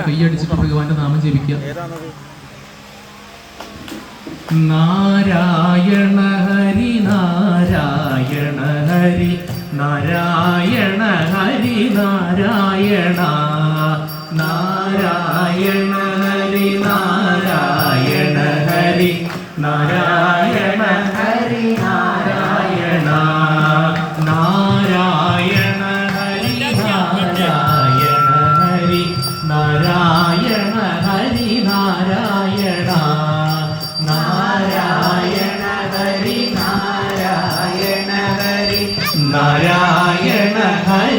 കൈയടിച്ചിട്ട് ഭഗവാന്റെ നാമം ജപിക്കുക. നാരായണ ഹരി നാരായണ ഹരി നാരായണ ഹരി നാരായണ നാരായണ ഹരി നാരായണ ഹരി നാരായണ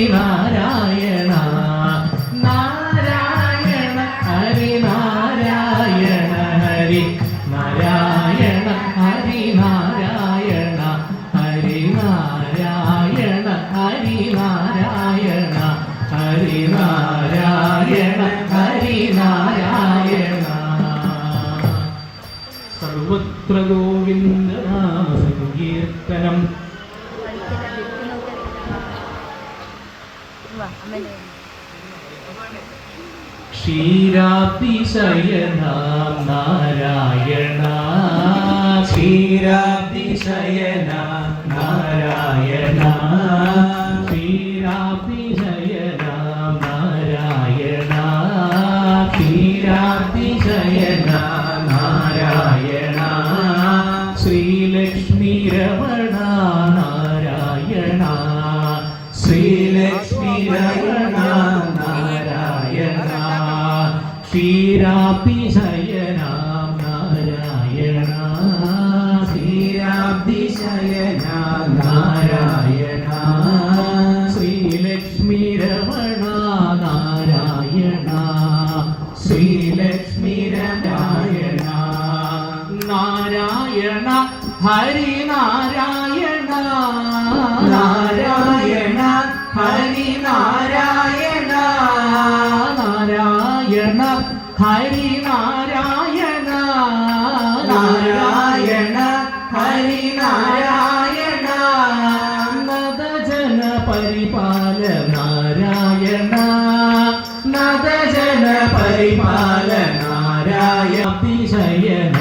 ഹരിനാരായണ നാരായണ. ഹരിനാരായണ ഹരി നാരായണ ഹരിനാരായണ ഹരിനാരായണ ഹരിനാരായണ ഹരിനാരായണ ഹരിനാരായണ. സർവത്ര ഗോവിന്ദ ക്ഷീരാതിശയനാം നാരായണ ക്ഷീരാതിശയന നാരായണ ക്ഷീരാതിശയനാം നാരായണ ക്ഷീരാതിശയന നാരായണ ശ്രീലക്ഷ്മി രമണ നാരായണ ലക്ഷ്മി രമണ നാരായണ ശ്രീരാബ്ദി ശയനാം നാരായണ ശ്രീരാബ്ദി ശയന നാരായണ ശ്രീലക്ഷ്മി രമണ നാരായണ ശ്രീലക്ഷ്മി രായണ നാരായണ ഹരിനാരായണ. നാരായണ നാരായണ നാരായണ ഹരി നാരായണ നാരായണ ഹരി നാരായണ നദജന പരിപാല നാരായണ. നദജന പരിപാല നാരായണ.